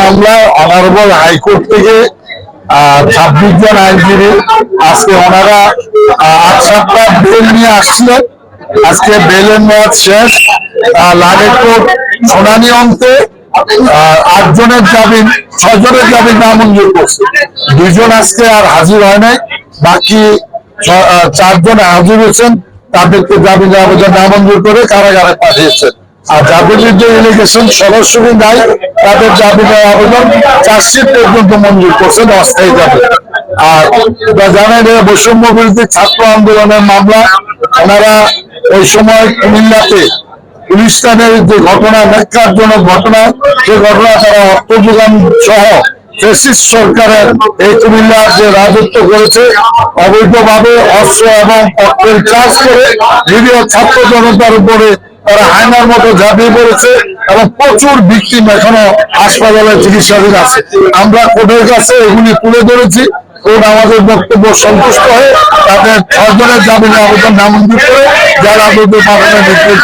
মামলা honourable high court থেকে ছাব্বিশ জন আইনজীবী। আজকে ওনারা আট সাতটা বেল নিয়ে আসছিলেন আজকে বেলের মেয়াদ শেষ। লাগের কোর্ট শুনানি অন্তে আটজনের জামিন ছজনের জামিন নামঞ্জুর করছে। দুইজন আজকে আর হাজির হয় নাই। বাকি চারজন হাজির হয়েছেন। তাদেরকে জামিন আবেদন নামঞ্জুর করে কারাগারে পাঠিয়েছেন। আর যাদের বিরুদ্ধে এলিগেশন সরাসরি নাই, তাদের আবেদন চার্জশিট পর্যন্ত মঞ্জুর করছেন অস্থায়ী যাবে। আর জানেন বৈষম্য ছাত্র আন্দোলনের মামলা, ওনারা ওই সময় কুমিল্লাতে যে ঘটনা, ন্যাক্কারজনক ঘটনা, সে ঘটনা তারা অর্থ যোগান সহ ফেসিস্ট সরকারের এই কুমিল্লা যে রাজত্ব করেছে, অবৈধভাবে অস্ত্র এবং অর্থের চার্জ করে নিরীহ ছাত্র জনতার উপরে তারা হায়নার মতো ঝাঁপিয়ে পড়েছে এবং প্রচুর ভিকটিম এখনও হাসপাতালে চিকিৎসাধীন আছে। আমরা কোর্টের কাছে এগুলি তুলে ধরেছি। কোর্ট আমাদের বক্তব্য সন্তুষ্ট হয়ে তাদের ছজনের জামিনের আবেদন নামঞ্জুর করে যারা আবেদন পাঠানোর নির্দেশ